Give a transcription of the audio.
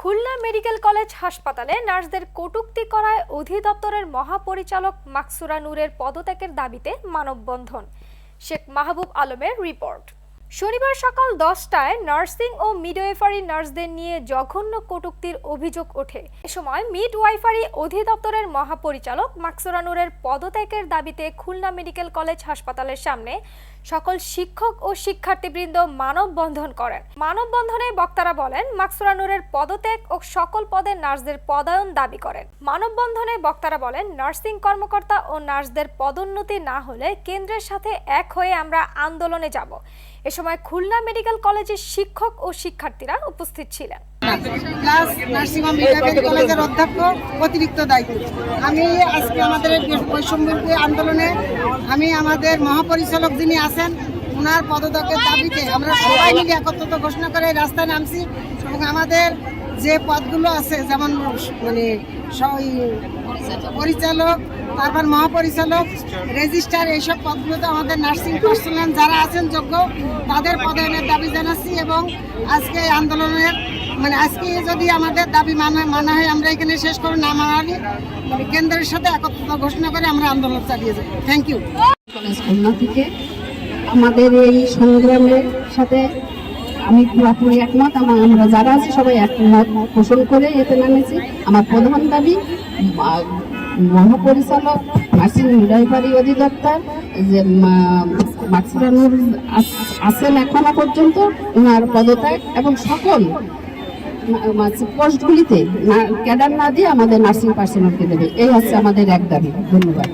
Khulna medical college হাসপাতালে নার্সদের কটুক্তি করায় অধিদপ্তরের মহাপরিচালক মাকসুরা নূরের পদত্যাগের দাবিতে মানববন্ধন। শেখ মাহবুব আলমের রিপোর্ট। শনিবার সকাল দশটায় নার্সিং ও মিডওয়াইফারি নার্সদের নিয়ে জঘন্য কটূক্তির অভিযোগ ওঠে। এ সময় মিডওয়াইফারি অধিদপ্তরের মহাপরিচালক মাকসুরা নূরের পদত্যাগের দাবিতে খুলনা মেডিকেল কলেজ হাসপাতালের সামনে সকল শিক্ষক ও শিক্ষার্থীবৃন্দ মানববন্ধন করেন। মানববন্ধনে বক্তারা বলেন, মাকসুরা নূরের পদত্যাগ ও সকল পদে নার্সদের পদায়ন দাবি করেন। মানববন্ধনে বক্তারা বলেন, নার্সিং কর্মকর্তা ও নার্সদের পদোন্নতি না হলে কেন্দ্রের সাথে এক হয়ে আমরা আন্দোলনে যাব। এ সময় খুলনা মেডিকেল কলেজের শিক্ষক ও শিক্ষার্থীরা উপস্থিত ছিলেন। প্লাস নার্সিংহোম মেডিকেল কলেজের অধ্যক্ষ অতিরিক্ত দায়িত্ব। আমি আজকে আমাদের এই আন্দোলনে আমি আমাদের মহাপরিচালক যিনি আছেন ওনার পদত্যাগের দাবিতে আমরা সবাই মিলে একত্রিত ঘোষণা করে রাস্তায় নামছি এবং আমাদের যে পদগুলো আছে, যেমন মানে পরিচালক তারপর মহাপরিচালক, রেজিস্ট্রার এইসব পদগুলোতে আমাদের নার্সিং পার্সোনাল যারা আছেন যোগ্য, তাদের পদায়নের দাবি জানাচ্ছি এবং আজকে এই আন্দোলনের মানে আজকে যদি আমাদের দাবি মানা মানা হয়, আমরা এখানে শেষ করে না মানালি মানে কেন্দ্রের সাথে একত্রিত ঘোষণা করে আমরা আন্দোলন চালিয়ে যাব। থ্যাংক ইউ থেকে আমাদের এই সংগ্রামের সাথে আমি পুরোপুরি একমত। আমার আমরা যারা আছি সবাই একমত পোষণ করে এতে নামেছি। আমার প্রধান দাবি মহাপরিচালক নার্সিং মিডওয়াইফারি অধিদপ্তর যে মাকসুরানুর আছেন এখনও পর্যন্ত ওনার পদত্যাগ এবং সকল পোস্টগুলিতে ক্যাডার না দিয়ে আমাদের নার্সিং পার্সোনালকে দেবে। এই হচ্ছে আমাদের এক দাবি। ধন্যবাদ।